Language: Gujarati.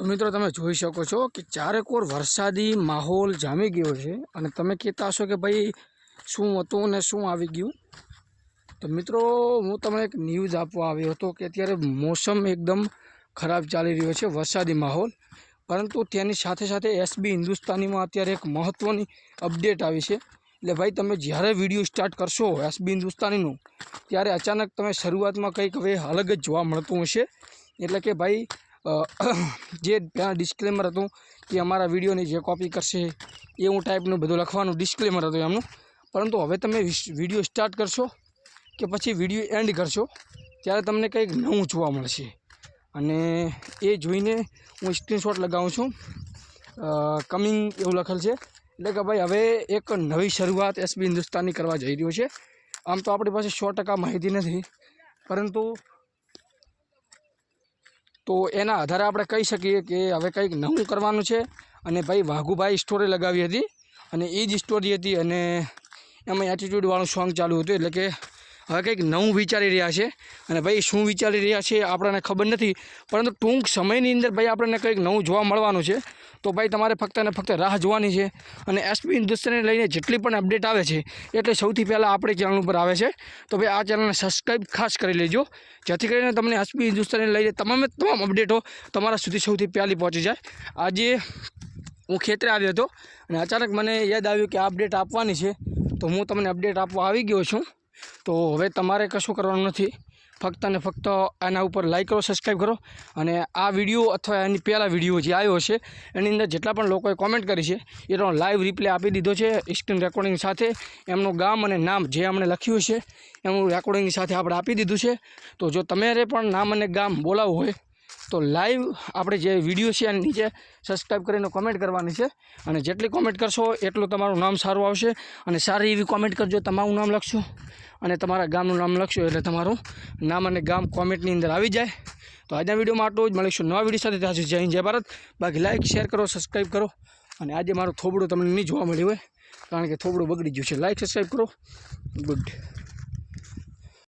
તો મિત્રો તમે જોઈ શકો છો કે ચારેકોર વરસાદી માહોલ જામી ગયો છે અને તમે કહેતા હશો કે ભાઈ શું હતું ને શું આવી ગયું? તો મિત્રો, હું તમને એક ન્યૂઝ આપવા આવ્યો હતો કે અત્યારે મોસમ એકદમ ખરાબ ચાલી રહ્યો છે, વરસાદી માહોલ. પરંતુ તેની સાથે સાથે એસબી હિન્દુસ્તાનીમાં અત્યારે એક મહત્ત્વની અપડેટ આવી છે. એટલે ભાઈ, તમે જ્યારે વીડિયો સ્ટાર્ટ કરશો એસબી હિન્દુસ્તાનીનું, ત્યારે અચાનક તમે શરૂઆતમાં કંઈક હવે અલગ જ જોવા મળતું હશે. એટલે કે ભાઈ જે ત્યાં ડિસ્ક્લેમર હતું કે અમારા વિડીયોની જે કોપી કરશે એવું ટાઈપનું બધું લખવાનું ડિસ્ક્લેમર હતું એમનું. પરંતુ હવે તમે વીડિયો સ્ટાર્ટ કરશો કે પછી વીડિયો એન્ડ કરશો, ત્યારે તમને કંઈક નવું જોવા મળશે. અને એ જોઈને હું સ્ક્રીનશોટ લગાવું છું. કમિંગ એવું લખેલ છે. એટલે કે ભાઈ હવે એક નવી શરૂઆત એસબી હિન્દુસ્તાની કરવા જઈ રહ્યું છે. આમ તો આપણી પાસે સો ટકા માહિતી નથી. પરંતુ તો એના આધારે આપણે કહી શકીએ કે હવે કંઈક નવું કરવાનું છે. અને ભાઈ વાઘુભાઈ સ્ટોરી લગાવી હતી અને એ જ સ્ટોરી હતી અને એમાં એટીટ્યૂડવાળું સોંગ ચાલુ હતું. એટલે કે હવે કંઈક નવું વિચારી રહ્યા છે. અને ભાઈ શું વિચારી રહ્યા છે આપણને ખબર નથી. પરંતુ ટૂંક સમયની અંદર ભાઈ આપણને કંઈક નવું જોવા મળવાનું છે. તો ભાઈ તમારે ફક્ત અને ફક્ત રાહ જોવાની છે અને એસપી હિન્દુસ્તાનને લઈને જેટલી પણ અપડેટ આવે છે, એટલે સૌથી પહેલાં આપણે ચેનલ ઉપર આવે છે. તો ભાઈ આ ચેનલને સબસ્ક્રાઈબ ખાસ કરી લેજો, જેથી કરીને તમને એસપી હિન્દુસ્તાનને લઈને તમામે તમામ અપડેટો તમારા સુધી સૌથી પહેલી પહોંચી જાય. આજે હું ખેતરે આવ્યો હતો અને અચાનક મને યાદ આવ્યું કે આ અપડેટ આપવાની છે, તો હું તમને અપડેટ આપવા આવી ગયો છું. તો હવે તમારે કશું કરવાનું નથી. ફક્ત અને ફક્ત એના ઉપર લાઈક કરો સબસ્ક્રાઈબ કરો અને આ વીડિયો અથવા એની પહેલાં વીડિયો જે આવ્યો છે એની અંદર જેટલા પણ લોકોએ કોમેન્ટ કરી છે, એનો લાઈવ રિપ્લે આપી દીધો છે સ્ક્રીન રેકોર્ડિંગ સાથે. એમનું ગામ અને નામ જે અમને લખ્યું છે એનું રેકોર્ડિંગ સાથે આપણે આપી દીધું છે. તો જો તમારે પણ નામ અને ગામ બોલાવવું હોય, તો લાઈવ આપણે જે વીડિયો છે એની નીચે સબસ્ક્રાઈબ કરીને કોમેન્ટ કરવાની છે. અને જેટલી કોમેન્ટ કરશો એટલું તમારું નામ સારું આવશે. અને સારી એવી કોમેન્ટ કરજો, તમારું નામ લખશો. અને તમારા ગામનું નામ લખશો એટલે તમારું નામ અને ગામ કોમેન્ટની અંદર આવી જાય. તો આજના વિડીયોમાં આટલું જ. મળીશું નવા વીડિયો સાથે. ત્યાં જય હિન્દ, જય ભારત. બાકી લાઇક શેર કરો સબસ્ક્રાઈબ કરો. અને આજે મારું થોબડું તમને નહીં જોવા મળ્યું હોય, કારણ કે થોબડું બગડી ગયું છે. લાઇક સબસ્ક્રાઈબ કરો. ગુડ